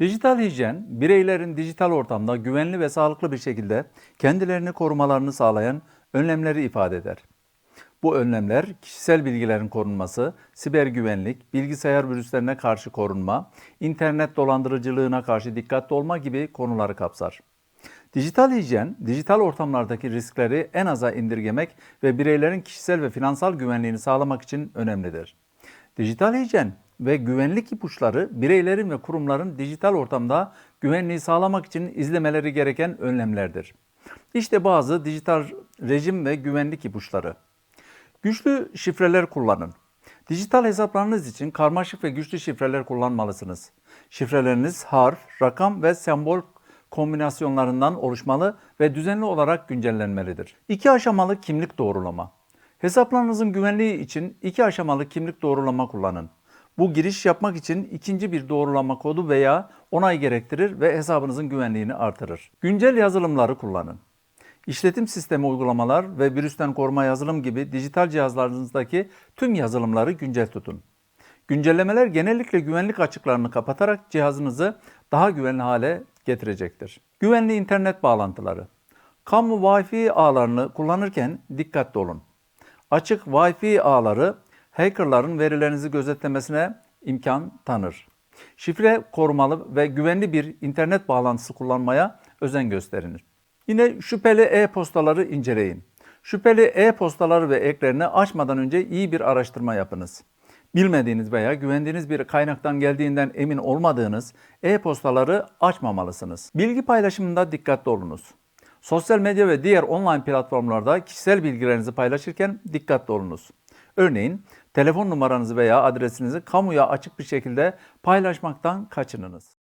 Dijital hijyen, bireylerin dijital ortamda güvenli ve sağlıklı bir şekilde kendilerini korumalarını sağlayan önlemleri ifade eder. Bu önlemler kişisel bilgilerin korunması, siber güvenlik, bilgisayar virüslerine karşı korunma, internet dolandırıcılığına karşı dikkatli olma gibi konuları kapsar. Dijital hijyen, dijital ortamlardaki riskleri en aza indirgemek ve bireylerin kişisel ve finansal güvenliğini sağlamak için önemlidir. Dijital hijyen ve güvenlik ipuçları bireylerin ve kurumların dijital ortamda güvenliği sağlamak için izlemeleri gereken önlemlerdir. İşte bazı dijital rejim ve güvenlik ipuçları. Güçlü şifreler kullanın. Dijital hesaplarınız için karmaşık ve güçlü şifreler kullanmalısınız. Şifreleriniz harf, rakam ve sembol kombinasyonlarından oluşmalı ve düzenli olarak güncellenmelidir. İki aşamalı kimlik doğrulama. Hesaplarınızın güvenliği için iki aşamalı kimlik doğrulama kullanın. Bu giriş yapmak için ikinci bir doğrulama kodu veya onay gerektirir ve hesabınızın güvenliğini artırır. Güncel yazılımları kullanın. İşletim sistemi uygulamalar ve virüsten koruma yazılım gibi dijital cihazlarınızdaki tüm yazılımları güncel tutun. Güncellemeler genellikle güvenlik açıklarını kapatarak cihazınızı daha güvenli hale getirecektir. Güvenli internet bağlantıları. Kamu Wi-Fi ağlarını kullanırken dikkatli olun. Açık Wi-Fi ağları hackerların verilerinizi gözetlemesine imkan tanır. Şifre korumalı ve güvenli bir internet bağlantısı kullanmaya özen gösterin. Yine şüpheli e-postaları inceleyin. Şüpheli e-postaları ve eklerini açmadan önce iyi bir araştırma yapınız. Bilmediğiniz veya güvendiğiniz bir kaynaktan geldiğinden emin olmadığınız e-postaları açmamalısınız. Bilgi paylaşımında dikkatli olunuz. Sosyal medya ve diğer online platformlarda kişisel bilgilerinizi paylaşırken dikkatli olunuz. Örneğin telefon numaranızı veya adresinizi kamuya açık bir şekilde paylaşmaktan kaçınınız.